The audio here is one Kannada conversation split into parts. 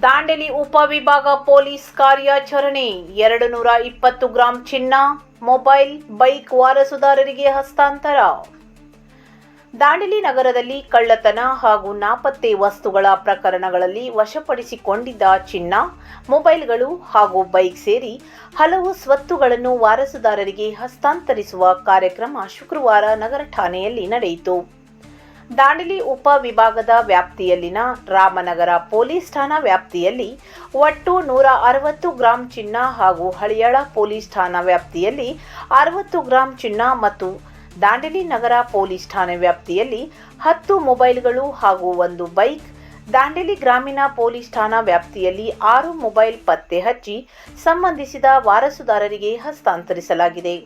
ದಾಂಡೇಲಿ ಉಪವಿಭಾಗ ಪೊಲೀಸ್ ಕಾರ್ಯಾಚರಣೆ. ಎರಡು ನೂರ ಇಪ್ಪತ್ತು ಗ್ರಾಂ ಚಿನ್ನ, ಮೊಬೈಲ್, ಬೈಕ್ ವಾರಸುದಾರರಿಗೆ ಹಸ್ತಾಂತರ. ದಾಂಡೇಲಿ ನಗರದಲ್ಲಿ ಕಳ್ಳತನ ಹಾಗೂ ನಾಪತ್ತೆ ವಸ್ತುಗಳ ಪ್ರಕರಣಗಳಲ್ಲಿ ವಶಪಡಿಸಿಕೊಂಡಿದ್ದ ಚಿನ್ನ, ಮೊಬೈಲ್ಗಳು ಹಾಗೂ ಬೈಕ್ ಸೇರಿ ಹಲವು ಸ್ವತ್ತುಗಳನ್ನು ವಾರಸುದಾರರಿಗೆ ಹಸ್ತಾಂತರಿಸುವ ಕಾರ್ಯಕ್ರಮ ಶುಕ್ರವಾರ ನಗರ ಠಾಣೆಯಲ್ಲಿ ನಡೆಯಿತು. ದಾಂಡೇಲಿ ಉಪ ವಿಭಾಗದ ವ್ಯಾಪ್ತಿಯಲ್ಲಿನ ರಾಮನಗರ ಪೊಲೀಸ್ ಠಾಣಾ ವ್ಯಾಪ್ತಿಯಲ್ಲಿ ಒಟ್ಟು ನೂರ ಅರವತ್ತು ಗ್ರಾಂ ಚಿನ್ನ ಹಾಗೂ ಹಳಿಯಾಳ ಪೊಲೀಸ್ ಠಾಣಾ ವ್ಯಾಪ್ತಿಯಲ್ಲಿ ಅರವತ್ತು ಗ್ರಾಂ ಚಿನ್ನ ಮತ್ತು ದಾಂಡೇಲಿ ನಗರ ಪೊಲೀಸ್ ಠಾಣೆ ವ್ಯಾಪ್ತಿಯಲ್ಲಿ ಹತ್ತು ಮೊಬೈಲ್ಗಳು ಹಾಗೂ ಒಂದು ಬೈಕ್, ದಾಂಡೇಲಿ ಗ್ರಾಮೀಣ ಪೊಲೀಸ್ ಠಾಣಾ ವ್ಯಾಪ್ತಿಯಲ್ಲಿ ಆರು ಮೊಬೈಲ್ ಪತ್ತೆ ಹಚ್ಚಿ ಸಂಬಂಧಿಸಿದ ವಾರಸುದಾರರಿಗೆ ಹಸ್ತಾಂತರಿಸಲಾಗಿದೆ.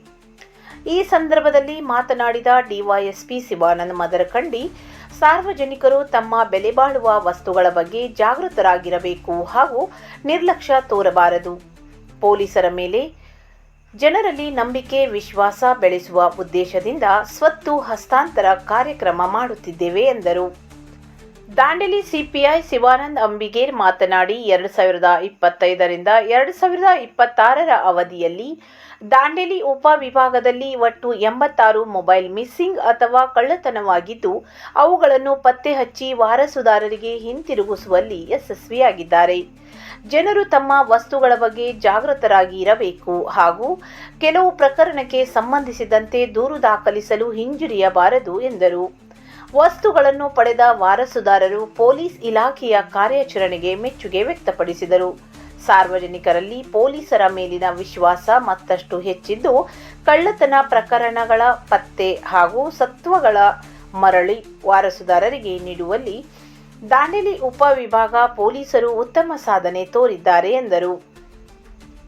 ಈ ಸಂದರ್ಭದಲ್ಲಿ ಮಾತನಾಡಿದ ಡಿವೈಎಸ್ಪಿ ಶಿವಾನಂದ ಮದರಕಂಡಿ, ಸಾರ್ವಜನಿಕರು ತಮ್ಮ ಬೆಲೆಬಾಳುವ ವಸ್ತುಗಳ ಬಗ್ಗೆ ಜಾಗೃತರಾಗಿರಬೇಕು ಹಾಗೂ ನಿರ್ಲಕ್ಷ್ಯ ತೋರಬಾರದು. ಪೊಲೀಸರ ಮೇಲೆ ಜನರಲ್ಲಿ ನಂಬಿಕೆ, ವಿಶ್ವಾಸ ಬೆಳೆಸುವ ಉದ್ದೇಶದಿಂದ ಸ್ವತ್ತು ಹಸ್ತಾಂತರ ಕಾರ್ಯಕ್ರಮ ಮಾಡುತ್ತಿದ್ದೇವೆ ಎಂದರು. ದಾಂಡೇಲಿ ಸಿಪಿಐ ಶಿವಾನಂದ್ ಅಂಬಿಗೇರ್ ಮಾತನಾಡಿ, ಎರಡು ಸಾವಿರದ ಇಪ್ಪತ್ತೈದರಿಂದ ಎರಡು ಸಾವಿರದ ಇಪ್ಪತ್ತಾರರ ಅವಧಿಯಲ್ಲಿ ದಾಂಡೇಲಿ ಉಪ ವಿಭಾಗದಲ್ಲಿ ಒಟ್ಟು ಎಂಬತ್ತಾರು ಮೊಬೈಲ್ ಮಿಸ್ಸಿಂಗ್ ಅಥವಾ ಕಳ್ಳತನವಾಗಿದ್ದು, ಅವುಗಳನ್ನು ಪತ್ತೆ ಹಚ್ಚಿ ವಾರಸುದಾರರಿಗೆ ಹಿಂತಿರುಗಿಸುವಲ್ಲಿ ಯಶಸ್ವಿಯಾಗಿದ್ದಾರೆ. ಜನರು ತಮ್ಮ ವಸ್ತುಗಳ ಬಗ್ಗೆ ಜಾಗೃತರಾಗಿ ಇರಬೇಕು ಹಾಗೂ ಕೆಲವು ಪ್ರಕರಣಕ್ಕೆ ಸಂಬಂಧಿಸಿದಂತೆ ದೂರು ದಾಖಲಿಸಲು ಹಿಂಜರಿಯಬಾರದು ಎಂದರು. ವಸ್ತುಗಳನ್ನು ಪಡೆದ ವಾರಸುದಾರರು ಪೊಲೀಸ್ ಇಲಾಖೆಯ ಕಾರ್ಯಾಚರಣೆಗೆ ಮೆಚ್ಚುಗೆ ವ್ಯಕ್ತಪಡಿಸಿದರು. ಸಾರ್ವಜನಿಕರಲ್ಲಿ ಪೊಲೀಸರ ಮೇಲಿನ ವಿಶ್ವಾಸ ಮತ್ತಷ್ಟು ಹೆಚ್ಚಿದ್ದು, ಕಳ್ಳತನ ಪ್ರಕರಣಗಳ ಪತ್ತೆ ಹಾಗೂ ಸತ್ವಗಳ ಮರಳಿ ವಾರಸುದಾರರಿಗೆ ನೀಡುವಲ್ಲಿ ದಾಂಡೇಲಿ ಉಪವಿಭಾಗ ಪೊಲೀಸರು ಉತ್ತಮ ಸಾಧನೆ ತೋರಿದ್ದಾರೆ ಎಂದರು.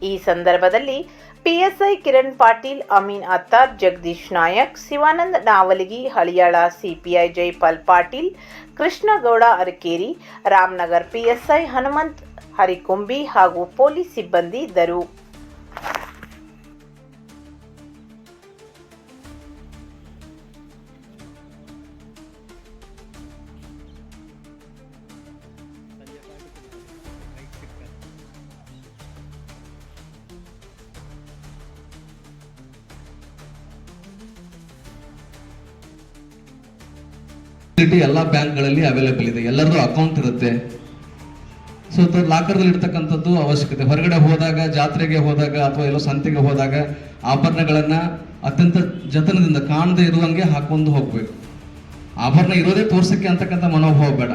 ಈ ಸಂದರ್ಭದಲ್ಲಿ PSI Kiran Patil, Amin Attar, Jagadish Nayak, Shivanand Navalagi, Haliyal CPI Jaipal Patil, Krishnagouda Arakeri, Ramanagar PSI Hanumanth Harikumbi ಹಾಗೂ ಪೊಲೀಸ್ ಸಿಬ್ಬಂದಿ ಇದ್ದರು. ಎಲ್ಲಾ ಬ್ಯಾಂಕ್ಗಳಲ್ಲಿ ಅವೈಲೇಬಲ್ ಇದೆ. ಎಲ್ಲರದ್ದು ಅಕೌಂಟ್ ಇರುತ್ತೆ. ಸೊ ಲಾಕರ್ದಲ್ಲಿ ಇರ್ತಕ್ಕಂಥದ್ದು ಅವಶ್ಯಕತೆ. ಹೊರಗಡೆ ಹೋದಾಗ, ಜಾತ್ರೆಗೆ ಹೋದಾಗ ಅಥವಾ ಎಲ್ಲೋ ಸಂತೆಗೆ ಹೋದಾಗ ಆಭರಣಗಳನ್ನ ಅತ್ಯಂತ ಜತನದಿಂದ ಕಾಣದೇ ಇರುವಂಗೆ ಹಾಕೊಂಡು ಹೋಗ್ಬೇಕು. ಆಭರಣ ಇರೋದೇ ತೋರ್ಸಕ್ಕೆ ಅಂತಕ್ಕಂಥ ಮನೋಭಾವ ಬೇಡ.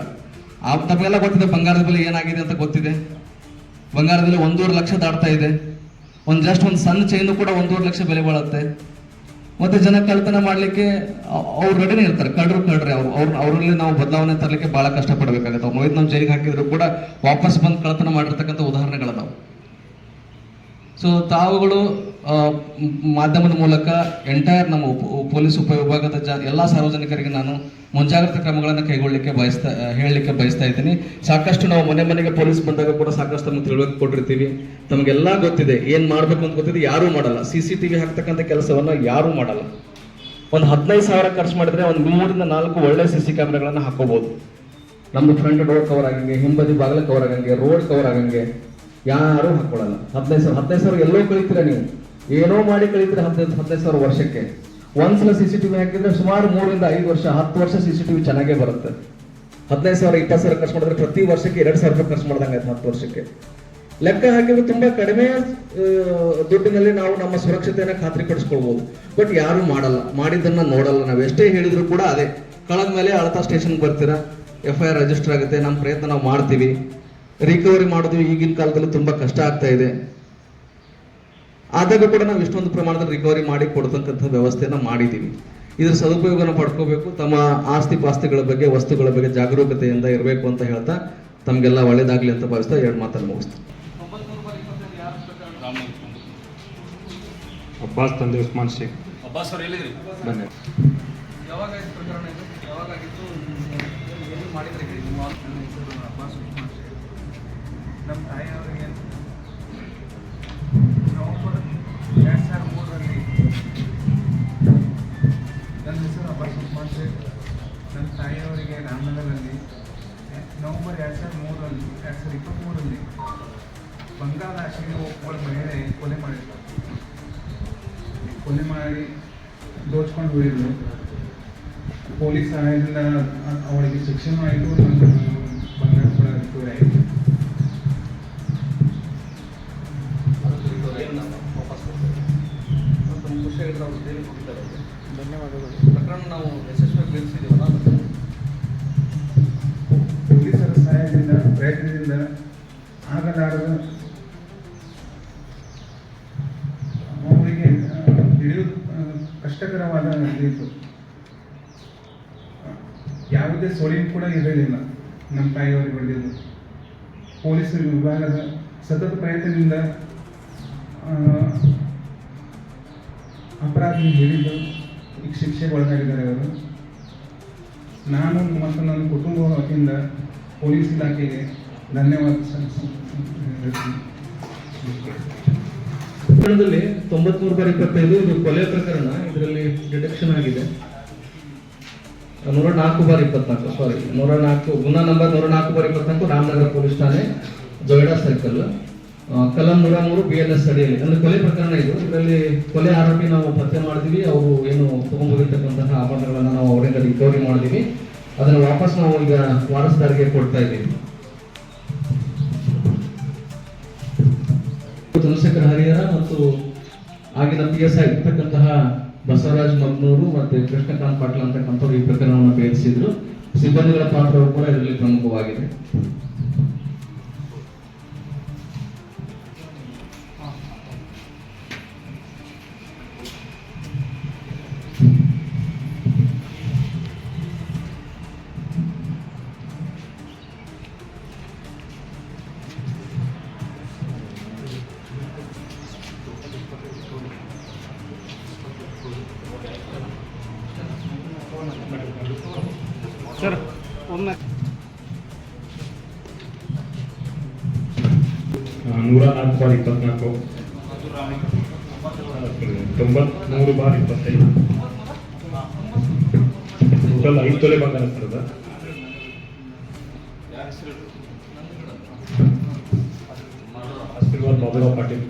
ಆ, ತಮಗೆಲ್ಲ ಗೊತ್ತಿದೆ ಬಂಗಾರದ ಬೆಲೆ ಏನಾಗಿದೆ ಅಂತ ಗೊತ್ತಿದೆ? ಬಂಗಾರದಲ್ಲಿ ಒಂದೂವರೆ ಲಕ್ಷ ದಾಟ್ತಾ ಇದೆ. ಒಂದು ಜಸ್ಟ್ ಒಂದು ಸಣ್ಣ ಚೈನು ಕೂಡ ಒಂದೂವರೆ ಲಕ್ಷ ಬೆಲೆ ಬಾಳುತ್ತೆ. ಮತ್ತೆ ಜನ ಕಲ್ಪನೆ ಮಾಡ್ಲಿಕ್ಕೆ ಅವ್ರ ರೆಡಿನೇ ಇರ್ತಾರೆ ಕಳ್ರು ಕಳ್ರಿ ಅವ್ರು. ಅವ್ರ ಅವ್ರಲ್ಲಿ ನಾವು ಬದಲಾವಣೆ ತರಲಿಕ್ಕೆ ಬಹಳ ಕಷ್ಟ ಪಡ್ಬೇಕಾಗತ್ತೆ ಅವ್ರು ಮೊಯ್ದು ನಾವು ಜೈಲಿಗೆ ಹಾಕಿದ್ರು ಕೂಡ ವಾಪಸ್ ಬಂದು ಕಳ್ತನ ಮಾಡಿರ್ತಕ್ಕಂಥ ಉದಾಹರಣೆಗಳದಾವು. ಸೊ ತಾವುಗಳು ಮಾಧ್ಯಮದ ಮೂಲಕ ಎಂಟೈರ್ ನಮ್ಮ ಪೊಲೀಸ್ ಉಪವಿಭಾಗದ ಜ, ಎಲ್ಲ ಸಾರ್ವಜನಿಕರಿಗೆ ನಾನು ಮುಂಜಾಗ್ರತಾ ಕ್ರಮಗಳನ್ನು ಕೈಗೊಳ್ಳಲಿಕ್ಕೆ ಬಯಸ್ತಾ ಹೇಳಲಿಕ್ಕೆ ಬಯಸ್ತಾ ಇದ್ದೀನಿ. ಸಾಕಷ್ಟು ನಾವು ಮನೆ ಮನೆಗೆ ಪೊಲೀಸ್ ಬಂದಾಗ ಕೂಡ ಸಾಕಷ್ಟು ನಮ್ಗೆ ತಿಳುವಳಿಕೆ ಕೊಟ್ಟಿರ್ತೀವಿ. ತಮಗೆಲ್ಲ ಗೊತ್ತಿದೆ, ಏನು ಮಾಡಬೇಕು ಅಂತ ಗೊತ್ತಿದೆ, ಯಾರೂ ಮಾಡಲ್ಲ. ಸಿ ಸಿ ಟಿ ವಿ ಹಾಕ್ತಕ್ಕಂಥ ಕೆಲಸವನ್ನು ಯಾರೂ ಮಾಡಲ್ಲ. ಒಂದು ಹದಿನೈದು ಸಾವಿರ ಖರ್ಚು ಮಾಡಿದ್ರೆ ಒಂದು ಮೂರಿಂದ ನಾಲ್ಕು ಒಳ್ಳೆ ಸಿ ಸಿ ಕ್ಯಾಮ್ರಾಗಳನ್ನು ಹಾಕೋಬೋದು. ನಮ್ದು ಫ್ರಂಟ್ ಡೋರ್ ಕವರ್ ಆಗಂಗೆ, ಹಿಂಬದಿ ಬಾಗಿಲ ಕವರ್ ಆಗಂಗೆ ರೋಡ್ ಕವರ್ ಆಗಂಗೆ, ಯಾರೂ ಹಾಕೊಳ್ಳಲ್ಲ ಹದಿನೈದು ಸಾವಿರ ಹದಿನೈದು ಸಾವಿರ ಎಲ್ಲೋ ಕಲಿತೀರಾ ನೀವು? ಏನೋ ಮಾಡಿ ಕಳಿತೀರ ಹದಿನೈದು ಹದಿನೈದು ಸಾವಿರ ವರ್ಷಕ್ಕೆ. ಒಂದ್ಸಲ ಸಿ ಸಿ ಟಿವಿ ಹಾಕಿದ್ರೆ ಸುಮಾರು ಮೂರರಿಂದ ಐದು ವರ್ಷ, ಹತ್ತು ವರ್ಷ ಸಿ ಸಿ ಟಿವಿ ಚೆನ್ನಾಗೇ ಬರುತ್ತೆ. ಹದಿನೈದು ಸಾವಿರ, ಇಪ್ಪತ್ತು ಸಾವಿರ ಖರ್ಚು ಮಾಡಿದ್ರೆ ಪ್ರತಿ ವರ್ಷಕ್ಕೆ ಎರಡು ಸಾವಿರ ರೂಪಾಯಿ ಖರ್ಚು ಮಾಡ್ದಂಗೆ ಆಯ್ತು ಹತ್ತು ವರ್ಷಕ್ಕೆ. ಲೆಕ್ಕ ಹಾಕಿದ್ರೆ ತುಂಬಾ ಕಡಿಮೆ ದುಡ್ಡಿನಲ್ಲಿ ನಾವು ನಮ್ಮ ಸುರಕ್ಷತೆಯನ್ನ ಖಾತ್ರಿಪಡಿಸ್ಕೊಳ್ಬಹುದು ಬಟ್ ಯಾರು ಮಾಡಲ್ಲ. ಮಾಡಿದ್ದನ್ನ ನೋಡಲ್ಲ. ನಾವು ಎಷ್ಟೇ ಹೇಳಿದ್ರು ಕೂಡ ಅದೇ. ಕಳೆದ ಮೇಲೆ ಅಳತಾ ಸ್ಟೇಷನ್ ಬರ್ತೀರಾ? ಎಫ್ ಐ ಆರ್ ರಿಜಿಸ್ಟರ್ ಆಗುತ್ತೆ. ನಮ್ಮ ಪ್ರಯತ್ನ ನಾವು ಮಾಡ್ತೀವಿ. ರಿಕವರಿ ಮಾಡೋದು ಈಗಿನ ಕಾಲದಲ್ಲಿ ತುಂಬಾ ಕಷ್ಟ ಆಗ್ತಾ ಇದೆ. ಆದಾಗ ಕೂಡ ನಾವು ಇಷ್ಟೊಂದು ಪ್ರಮಾಣದಲ್ಲಿ ರಿಕವರಿ ಮಾಡಿ ಕೊಡ್ತಕ್ಕಂಥ ವ್ಯವಸ್ಥೆಯನ್ನ ಮಾಡಿದ್ದೀವಿ ಇದ್ರ ಸದುಪಯೋಗನ ಪಡ್ಕೋಬೇಕು ತಮ್ಮ ಆಸ್ತಿ ಪಾಸ್ತಿಗಳ ಬಗ್ಗೆ ವಸ್ತುಗಳ ಬಗ್ಗೆ ಜಾಗರೂಕತೆಯಿಂದ ಇರಬೇಕು ಅಂತ ಹೇಳ್ತಾ ತಮಗೆಲ್ಲ ಒಳ್ಳೇದಾಗಲಿ ಅಂತ ಭಾವಿಸ್ತಾ ಎರಡು ಮಾತನ್ನು ಮುಗಿಸ್ತೀನಿ. ಅಬ್ಬಾಸ್ ತಂದೆ ಉಸ್ಮಾನ್ ಶೇಖ್. ಅಬ್ಬಾಸ್ ಅವ್ರು ಎಲ್ಲಿದ್ರಿ? ಬನ್ನಿ. ಯಾವಾಗ ಪ್ರಕರಣ ಇದು? ಯಾವಾಗಾಗಿತ್ತು ಎಲ್ಲಿ ಮಾಡಿದ್ರಿ ನಿಮ್ಮ ನನ್ನ ಹೆಸರು ಅಬ್ಬಾಸ್ ಉಸ್ಮಾನ್ ಶೇಖ್. ನಮ್ಮ ತಾಯಿಯವರಿಗೆ ಎರಡು ಸಾವಿರದ ಮೂರರಲ್ಲಿ ನನ್ನ ಹೆಸರು ಅಬ್ಬಾಸ್ ಉಸ್ಮಾನ್ ನನ್ನ ತಾಯಿಯವರಿಗೆ ರಾಮನಗರದಲ್ಲಿ ನವೆಂಬರ್ ಎರಡು ಸಾವಿರದ ಮೂರರಲ್ಲಿ, ಎರಡು ಸಾವಿರದ ಇಪ್ಪತ್ತ್ಮೂರರಲ್ಲಿ ಬಂಗಾಳ ಮಹಿಳೆ ಕೊಲೆ ಮಾಡಿದ್ರು. ಕೊಲೆ ಮಾಡಿ ದೋಚ್ಕೊಂಡು ಹೋಗಿದ್ರು. ಪೊಲೀಸ್ ಸಹಾಯದಿಂದ ಅವಳಿಗೆ ಶಿಕ್ಷಣ ಆಯಿತು ಬಂಗಾರ ಕೂಡ ನಾವು ಯಶಸ್ವಿಯಾಗಿ ಪೊಲೀಸರ ಸಹಾಯದಿಂದ, ಪ್ರಯತ್ನದಿಂದ ಆಗಲಾರದ ಅವರಿಗೆ ಹಿಡಿಯುವುದು ಕಷ್ಟಕರವಾದ ಇದಿತ್ತು ಯಾವುದೇ ಸೋಲಿನ ಕೂಡ ಇರಲಿಲ್ಲ ನಮ್ಮ ತಾಯಿಯವರಿಗೆ ಹೊಡೆದಿದ್ದು ಪೊಲೀಸ್ ವಿಭಾಗದ ಸತತ ಪ್ರಯತ್ನದಿಂದ ಅಪರಾಧಿ ಹಿಡಿದು ಈಗ ಶಿಕ್ಷೆಗೆ ಒಳಗಾಗಿದ್ದಾರೆ ಅವರು. ನಾನು ಮತ್ತು ನನ್ನ ಕುಟುಂಬ ವತಿಯಿಂದ ಪೊಲೀಸ್ ಇಲಾಖೆಗೆ ಧನ್ಯವಾದ. ಪ್ರಕರಣದಲ್ಲಿ ತೊಂಬತ್ಮೂರು ಬಾರಿ ಇಪ್ಪತ್ತೈದು ಇದು ಕೊಲೆ ಪ್ರಕರಣ. ಇದರಲ್ಲಿ ಡಿಟೆಕ್ಷನ್ ಆಗಿದೆ. ನೂರ ನಾಲ್ಕು ಬಾರಿ ಇಪ್ಪತ್ನಾಲ್ಕು ಸಾರಿ ನೂರ ನಾಲ್ಕು, ಗುಣ ನಂಬರ್ ನೂರ ನಾಲ್ಕು ಬಾರಿ ಇಪ್ಪತ್ನಾಲ್ಕು ರಾಮನಗರ ಪೊಲೀಸ್ ಠಾಣೆ ಜೊಯ್ಡಾ ಸರ್ಕಲ್ ಕಲಂ ನೂರ ಮೂರು ಬಿ ಎಲ್ ಎಸ್ ಅಡಿಯಲ್ಲಿ. ಅಂದ್ರೆ ಕೊಲೆ ಪ್ರಕರಣ ಇದು. ಇದರಲ್ಲಿ ಕೊಲೆ ಆರೋಪಿ ನಾವು ಪತ್ತೆ ಮಾಡಿದ್ವಿ. ಅವರು ಏನು ತಗೊಂಡ್ಬಂದಿರ್ತಕ್ಕಂತಹ ಆಭರಣಗಳನ್ನ ನಾವು ಅವರಿಂದ ರಿಕವರಿ ಮಾಡಿದ್ವಿ. ಅದನ್ನು ವಾಪಸ್ ನಾವು ಈಗ ವಾರಸ್ದಾರಿಗೆ ಕೊಡ್ತಾ ಇದ್ದೀವಿ. ಚಂದ್ರಶೇಖರ ಹರಿಹರ ಮತ್ತು ಆಗಿನ ಪಿ ಎಸ್ ಐ ಇರ್ತಕ್ಕಂತಹ ಬಸವರಾಜ್ ಮಗ್ನೂರು ಮತ್ತೆ ಕೃಷ್ಣಕಾಂತ್ ಪಾಟೀಲ್ ಅಂತಕ್ಕಂಥವ್ರು ಈ ಪ್ರಕರಣವನ್ನು ಭೇದಿಸಿದ್ರು ಸಿಬ್ಬಂದಿಗಳ ಪಾತ್ರವು ಕೂಡ ಇದರಲ್ಲಿ ಪ್ರಮುಖವಾಗಿದೆ. ನೂರ ನಾಲ್ಕು ಬಾರ್ ಇಪ್ಪತ್ನಾಲ್ಕು ತೊಂಬತ್ಮೂರು ಬಾರಿ ಇಪ್ಪತ್ತೈದು. ಟೋಟಲ್ ಐದು ತೊಲೆ ಬಂಗಾರ ಸರ್ ಆಶೀರ್ವಾದ ಬಾಬುರಾವ್ ಪಾಟೀಲ್.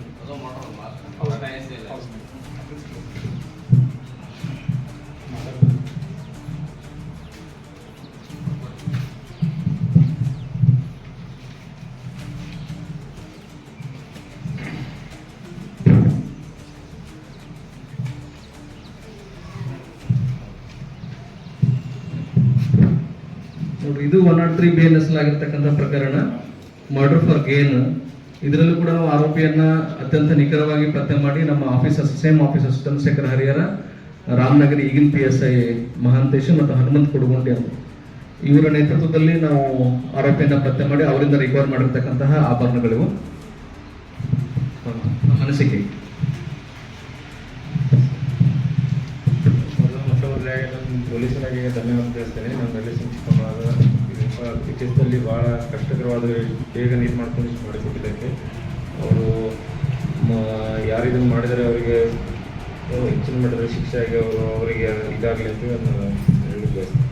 ನೋಡ್ರಿ ಇದು one not three B N ಪ್ರಕರಣ ಮರ್ಡರ್ ಫಾರ್ ಗೇನ್ ಇದರಲ್ಲೂ ಕೂಡ ನಾವು ಆರೋಪಿಯನ್ನ ಅತ್ಯಂತ ನಿಖರವಾಗಿ ಪತ್ತೆ ಮಾಡಿ ನಮ್ಮ officer same officer Chandrashekhar Harihar Ramanagara ಈಗಿನ ಪಿ ಎಸ್ ಐ ಮಹಾಂತೇಶ್ ಮತ್ತು ಹನುಮಂತ್ ಕೊಡಗುಂಡಿ ಅಂತ ಇವರ ನೇತೃತ್ವದಲ್ಲಿ ನಾವು ಆರೋಪಿಯನ್ನ ಪತ್ತೆ ಮಾಡಿ ಅವರಿಂದ ರಿಕವರ್ ಮಾಡಿರ್ತಕ್ಕಂತಹ ಆಭರಣಗಳಿವು ನಮ್ಮ ನಾನು ಪೊಲೀಸರಾಗಿ ಧನ್ಯವಾದ ತಿಳಿಸ್ತೇನೆ. ನಮ್ಮ ರಿಲೇಷನ್ ಚಿಕ್ಕಮ್ಮನಾದ ಚಿಕಿತ್ಸೆಯಲ್ಲಿ ಭಾಳ ಕಷ್ಟಕರವಾದ ಬೇಗ ನೀರು ಮಾಡ್ಕೊಂಡು ಇಷ್ಟು ಮಾಡಿಕೊಟ್ಟಿದ್ದಕ್ಕೆ ಅವರು ಯಾರಿದನ್ನು ಮಾಡಿದರೆ ಅವರಿಗೆ ಏನು ಹೆಚ್ಚಿನ ಮಟ್ಟದ ಶಿಕ್ಷೆ ಆಗಿ ಅವರು ಅವರಿಗೆ ಇದಾಗಲಿ ಅಂತ ನಾನು ಹೇಳಿ ಬಯಸ್ತೇನೆ.